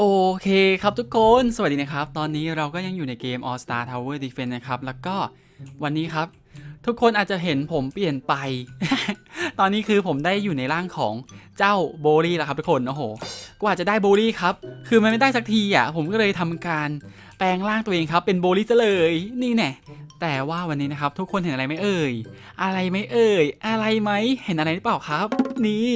โอเคครับทุกคนสวัสดีนะครับ ตอนนี้เราก็ยังอยู่ในเกม All Star Tower Defense นะครับ แล้วก็วันนี้ครับ ทุกคนอาจจะเห็นผมเปลี่ยนไป ตอนนี้คือผมได้อยู่ในร่างของเจ้าโบลี่แล้วครับทุกคนโอ้โหกว่าจะได้โบลี่ครับ คือมันไม่ได้สักทีอะผมก็เลยทำการแปลงร่างตัวเองครับ เป็นโบลี่ซะเลยนี่แน่แต่ว่าวันนี้นะครับ ทุกคนเห็นอะไรไหมเอ่ย อะไรไหมเอ่ย อะไรไหมเห็นอะไรหรือเปล่าครับ นี่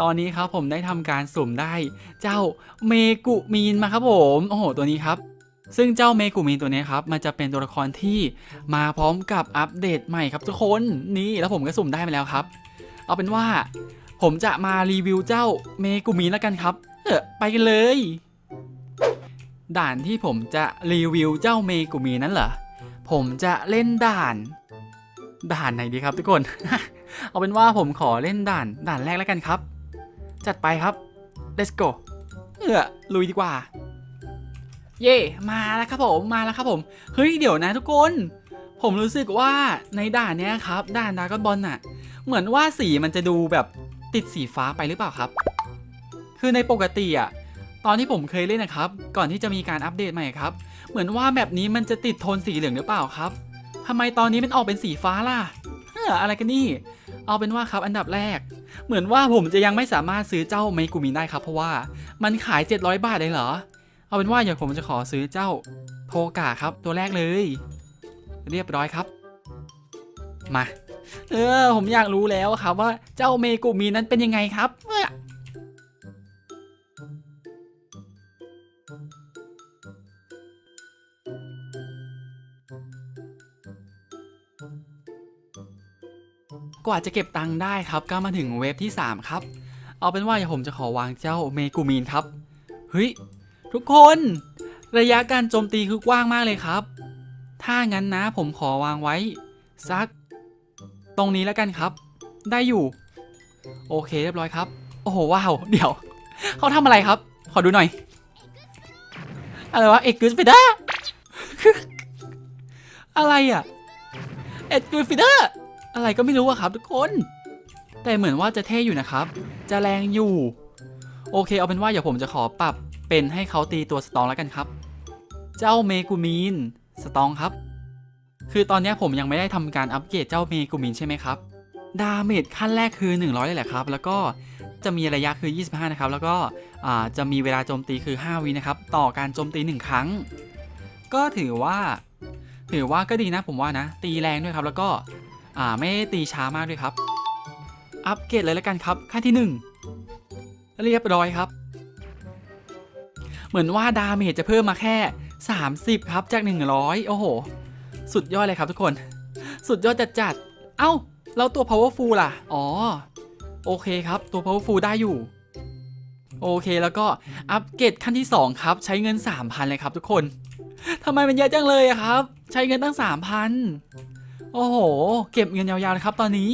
ตอนนี้ครับผมได้ทำการสุ่มได้เจ้าเมกุมีนมาครับผมโอ้โหตัวนี้ครับ ซึ่งเจ้าเมกุมีนตัวนี้ครับมันจะเป็นตัวละครที่มาพร้อมกับอัปเดตใหม่ครับทุกคนนี่แล้วผมก็สุ่มได้มาแล้วครับ เอาเป็นว่า ผมจะมารีวิวเจ้าเมกุมีนแล้วกันครับ เออไปกันเลย ด่านที่ผมจะรีวิวเจ้าเมกุมีนนั้นเหรอผมจะเล่นด่าน ด่านไหนดีครับทุกคน เอาเป็นว่าผมขอเล่นด่าน ด่านแรกแล้วกันครับ จัดไปครับ let's go เออลุยดีกว่า เย่มาแล้วครับผมมาแล้วครับผมเฮ้ยเดี๋ยวนะทุกคน ผมรู้สึกว่าในด่านเนี้ยครับ ด่านดากอนบอลน่ะ เหมือนว่าสีมันจะดูแบบติดสีฟ้าไปหรือเปล่าครับ คือในปกติอะตอนที่ผมเคยเล่นนะครับ ก่อนที่จะมีการอัปเดตใหม่ครับ เหมือนว่าแบบนี้มันจะติดโทนสีเหลืองหรือเปล่าครับทำไมตอนนี้มันออกเป็นสีฟ้าล่ะ ออะไรกันนี่ เอาเป็นว่าครับอันดับแรก เหมือนว่าผมจะยังไม่สามารถซื้อเจ้าไมกุมินได้ครับ เพราะว่ามันขาย 700 บาทเลยเหรอ เอาเป็นว่าอย่างผมจะขอซื้อเจ้าโทกาครับ ตัวแรกเลย เรียบร้อยครับ มา เออผมอยากรู้แล้วครับว่าเจ้าเมกุมินนั้นเป็นยังไงครับ กว่าจะเก็บตังค์ได้ครับก็มาถึงเวฟที่ 3 ครับ เอาเป็นว่าผมจะขอวางเจ้าเมกูมีนครับเฮ้ยทุกคนระยะการโจมตีคือกว้างมากเลยครับ ถ้างั้นนะผมขอวางไว้สัก ตรงนี้แล้วกันครับ ได้อยู่ โอเคเรียบร้อยครับ โอ้โหว้าวเดี๋ยวเขาทำอะไรครับ ขอดูหน่อย อะไรวะเอกกูสเปด้าอะไรอะเอ็ดกูฟิเดอร์ อะไรก็ไม่รู้อะครับทุกคน แต่เหมือนว่าจะเท่อยู่นะครับ จะแรงอยู่ โอเคเอาเป็นว่าเดี๋ยวผมจะขอปรับเป็นให้เขาตีตัวสตองแล้วกันครับ เจ้าเมกูมีนสตองครับ คือตอนนี้ผมยังไม่ได้ทำการอัปเกรดเจ้าเมกูมินใช่ไหมครับ ดาเมจขั้นแรกคือ 100เลยแหละครับ แล้วก็จะมีระยะคือ 25 นะครับ แล้วก็จะมีเวลาโจมตีคือ 5 วินะครับ ต่อการโจมตี 1 ครั้ง ก็ถือว่า ถือว่าก็ดีนะผมว่านะ ตีแรงด้วยครับ แล้วก็ อ่าไม่ตีช้ามากด้วยครับ อัปเกรดเลยแล้วกันครับขั้นที่ 1 เรียบร้อยครับ เหมือนว่าดาเมจจะเพิ่มมาแค่ 30 ครับจาก 100 โอ้โห สุดยอดเลยครับทุกคน สุดยอดจัดจัดเอ้าแล้วตัว powerful ล่ะ อ๋อ โอเคครับตัว powerful ได้อยู่ โอเคแล้วก็อัปเกรดขั้นที่ 2 ครับ ใช้เงิน 3,000 เลยครับทุกคนทำไมมันเยอะจังเลยครับ ใช้เงินตั้ง 3,000 โอ้โห เก็บเงินยาวๆเลยครับตอนนี้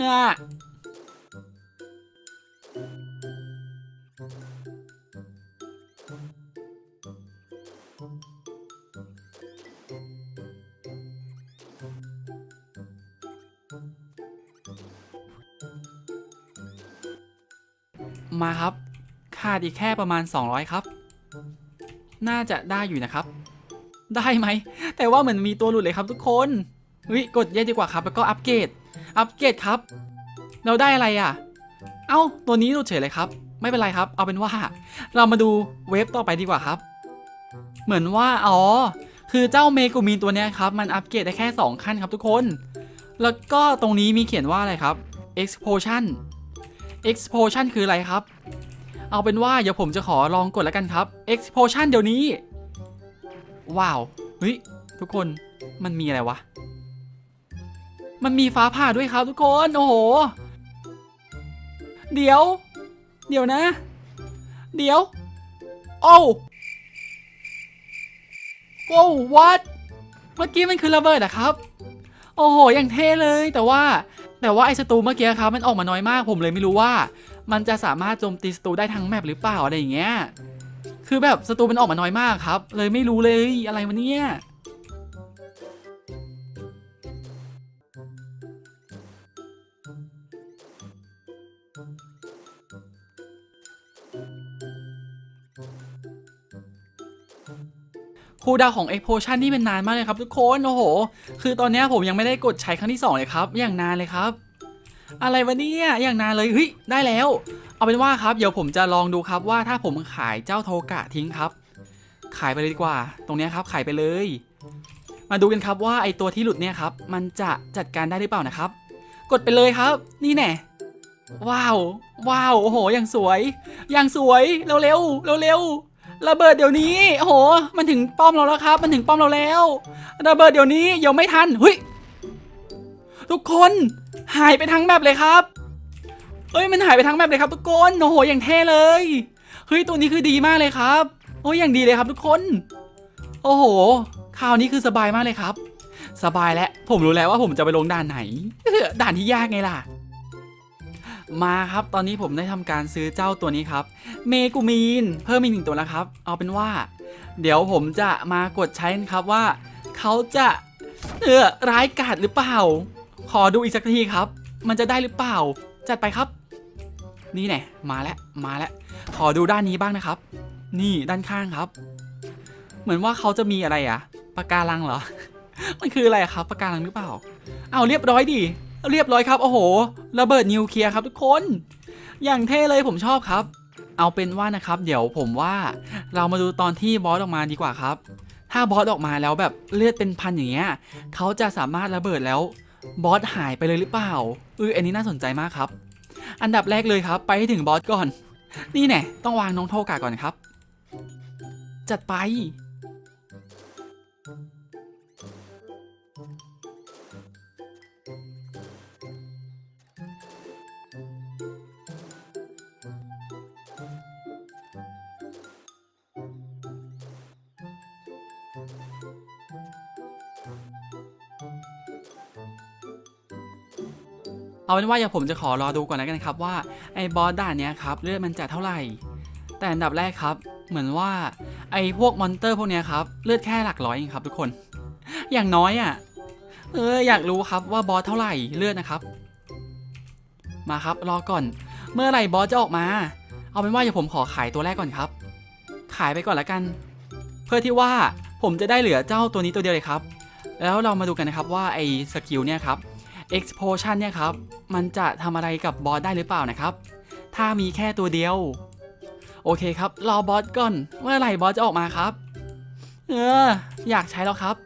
อะมาครับ ขาดอีกแค่ประมาณ 200 ครับ น่าจะได้อยู่นะครับ ได้ไหม แต่ว่าเหมือนมีตัวหลุดเลยครับทุกคน เฮ้ยกดเยอะดีกว่าครับ แล้วก็อัปเกรด อัปเกรดครับ เราได้อะไรอะ เอ้า ตัวนี้หลุดเฉยเลยครับ ไม่เป็นไรครับ เอาเป็นว่า เรามาดูเวฟต่อไปดีกว่าครับ เหมือนว่า อ๋อ คือเจ้าเมกูมีนตัวนี้ครับ มันอัปเกรดได้แค่ 2 ขั้นครับทุกคน แล้วก็ตรงนี้มีเขียนว่าอะไรครับ explosion explosion คืออะไรครับ เอาเป็นว่าเดี๋ยวผมจะขอลองกดแล้วกันครับ explosion เดี๋ยวนี้ ว้าว เฮ้ย ทุกคน มันมีอะไรวะ มันมีฟ้าผ่าด้วยครับทุกคน โอ้โห เดี๋ยว เดี๋ยวนะ เดี๋ยว โอ้โอ้ what เมื่อกี้มันคือระเบิดอะครับ โอ้โห อย่างเท่เลย แต่ว่า แต่ว่าไอ้ศัตรูเมื่อกี้ครับ มันออกมาน้อยมาก ผมเลยไม่รู้ว่า มันจะสามารถโจมตีศัตรูได้ทั้งแมปหรือเปล่าอะไรอย่างเงี้ย คือแบบศัตรูมันออกมาน้อยมากครับ เลยไม่รู้เลยอะไรวะเนี่ย คูดาวของ e x p o t i o n นี่เป็นนานมากเลยครับทุกคนโอ้โห คือตอนนี้ผมยังไม่ได้กดใช้ครั้งที่2เลยครับอย่างนานเลยครับ อะไรวะเนี่ยอย่างนานเลยเฮ้ยได้แล้ว เอาเป็นว่าครับเดี๋ยวผมจะลองดูครับว่าถ้าผมขายเจ้าโทกะทิ้งครับ ขายไปเลยดีกว่า ตรงนี้ครับขายไปเลย มาดูกันครับว่าไอตัวที่หลุดเนี่ยครับมันจะจัดการได้หรือเปล่านะครับ กดไปเลยครับ นี่แน่ว้าว ว้าว โอ้โห อย่างสวย อย่างสวย เร็วเร็วเร็วเร็ว ระเบิดเดี๋ยวนี้โอ้โห มันถึงป้อมเราแล้วครับ มันถึงป้อมเราแล้ว ระเบิดเดี๋ยวนี้ยังไม่ทันเฮ้ยทุกคนหายไปทั้งแมปเลยครับเฮ้ยมันหายไปทั้งแมปเลยครับทุกคนโอ้โหอย่างเท่เลยเฮ้ยตัวนี้คือดีมากเลยครับ โอ้ยอย่างดีเลยครับทุกคน โอ้โหคราวนี้คือสบายมากเลยครับ สบายแล้วผมรู้แล้วว่าผมจะไปลงด่านไหนด่านที่ยากไงล่ะ มาครับตอนนี้ผมได้ทำการซื้อเจ้าตัวนี้ครับ เมกูมีน เพิ่มอีกหนึ่งตัวแล้วครับ เอาเป็นว่า เดี๋ยวผมจะมากดใช้กันครับว่า เขาจะเออร้ายกาจหรือเปล่า ขอดูอีกสักทีครับ มันจะได้หรือเปล่า จัดไปครับ นี่แน่มาแล้วมาแล้วขอดูด้านนี้บ้างนะครับ นี่ด้านข้างครับ เหมือนว่าเขาจะมีอะไรอะปะการังเหรอ มันคืออะไรครับปะการังหรือเปล่า เอาเรียบร้อยดิ เรียบร้อยครับ โอ้โห ระเบิดนิวเคลียร์ครับทุกคน อย่างเท่เลยผมชอบครับ เอาเป็นว่านะครับ เดี๋ยวผมว่าเรามาดูตอนที่บอสออกมาดีกว่าครับ ถ้าบอสออกมาแล้วแบบเลือดเป็นพันอย่างเงี้ยเขาจะสามารถระเบิดแล้วบอสหายไปเลยหรือเปล่าเอออันนี้น่าสนใจมากครับ อันดับแรกเลยครับ ไปให้ถึงบอสก่อน นี่แน่ต้องวางน้องโทกาก่อนครับ จัดไป เอาเป็นว่าอย่าผมจะขอรอดูก่อนแล้วกันครับว่าไอ้บอสด่านเนี้ยครับเลือดมันจะเท่าไหร่ แต่อันดับแรกครับ เหมือนว่าไอ้พวกมอนเตอร์พวกเนี้ยครับเลือดแค่หลักร้อยเองครับทุกคน อย่างน้อยอะ่ะเอออยากรู้ครับว่าบอสเท่าไหร่เลือดนะครับ มาครับรอก่อน เมื่อไหร่บอสจะออกมา เอาเป็นว่าอย่าผมขอขายตัวแรกก่อนครับ ขายไปก่อนแล้วกัน เพื่อที่ว่าผมจะได้เหลือเจ้าตัวนี้ตัวเดียวเลยครับ แล้วเรามาดูกันนะครับว่าไอ้สกิลเนี่ยครับ explosion เนี่ยครับ มันจะทำอะไรกับบอสได้หรือเปล่านะครับ ถ้ามีแค่ตัวเดียว โอเคครับ รอบอสก่อนเมื่อไหร่บอสจะออกมาครับ เออ อยากใช้แล้วครับ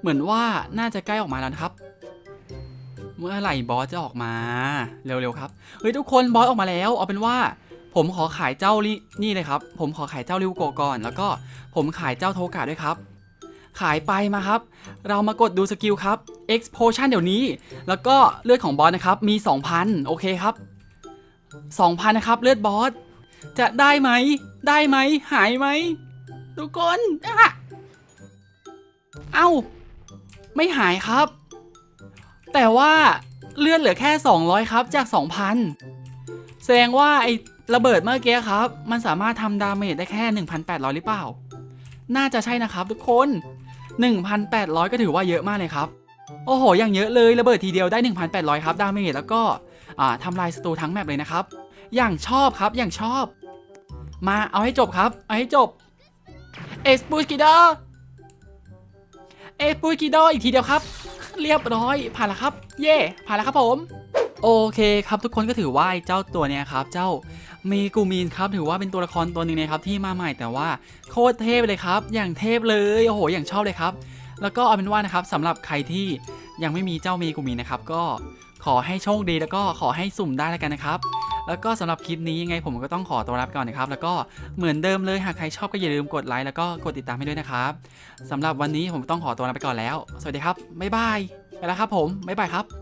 เหมือนว่าน่าจะใกล้ออกมาแล้วครับ เมื่อไหร่บอสจะออกมาเร็วๆครับเฮ้ยทุกคนบอสออกมาแล้วเอาเป็นว่าผมขอขายเจ้าลินี่เลยครับ ผมขอขายเจ้าริวโกก่อน แล้วก็ผมขายเจ้าโทกะด้วยครับ ขายไปมาครับ เรามากดดูสกิลครับ explosion เดี๋ยวนี้ แล้วก็เลือดของบอสนะครับ มี 2,000 โอเคครับ 2,000 นะครับ เลือดบอส จะได้ไหม ได้ไหม หายไหม ทุกคนอะเอ้า ไม่หายครับ แต่ว่าเลือดเหลือแค่ 200 ครับ จาก 2,000 แสดงว่าไอ้ระเบิดเมื่อกี้ครับ มันสามารถทำดาเมจได้แค่ 1,800 หรือเปล่า น่าจะใช่นะครับทุกคน 1,800 ก็ถือว่าเยอะมากเลยครับ โอ้โห อย่างเยอะเลยระเบิดทีเดียวได้ 1,800 ครับดาเมจแล้วก็ทำลายศัตรูทั้งแมปเลยนะครับ อย่างชอบครับอย่างชอบ มาเอาให้จบครับ เอาให้จบเอสปูกิดอเอสปูกิดออีกทีเดียวครับ เรียบร้อยผ่านแล้วครับ เย่ผ่านแล้วครับผม โอเคครับทุกคนก็ถือว่าเจ้าตัวเนี้ยครับ เจ้าเมกูมีนครับถือว่าเป็นตัวละครตัวหนึ่งนะครับที่มาใหม่แต่ว่าโคตรเทพเลยครับ อย่างเทพเลยโอ้โหอย่างชอบเลยครับ แล้วก็เอาเป็นว่านะครับสำหรับใครที่ยังไม่มีเจ้าเมกูมีนะครับก็ขอให้โชคดีแล้วก็ขอให้สุ่มได้แล้วกันนะครับ แล้วก็สำหรับคลิปนี้ยังไงผมก็ต้องขอตัวลาไปก่อนนะครับ แล้วก็เหมือนเดิมเลยหากใครชอบก็อย่าลืมกดไลค์แล้วก็กดติดตามให้ด้วยนะครับสำหรับวันนี้ผมต้องขอตัวลาไปก่อนแล้ว สวัสดีครับบ๊ายบายไปแล้วครับผมบ๊ายบายครับ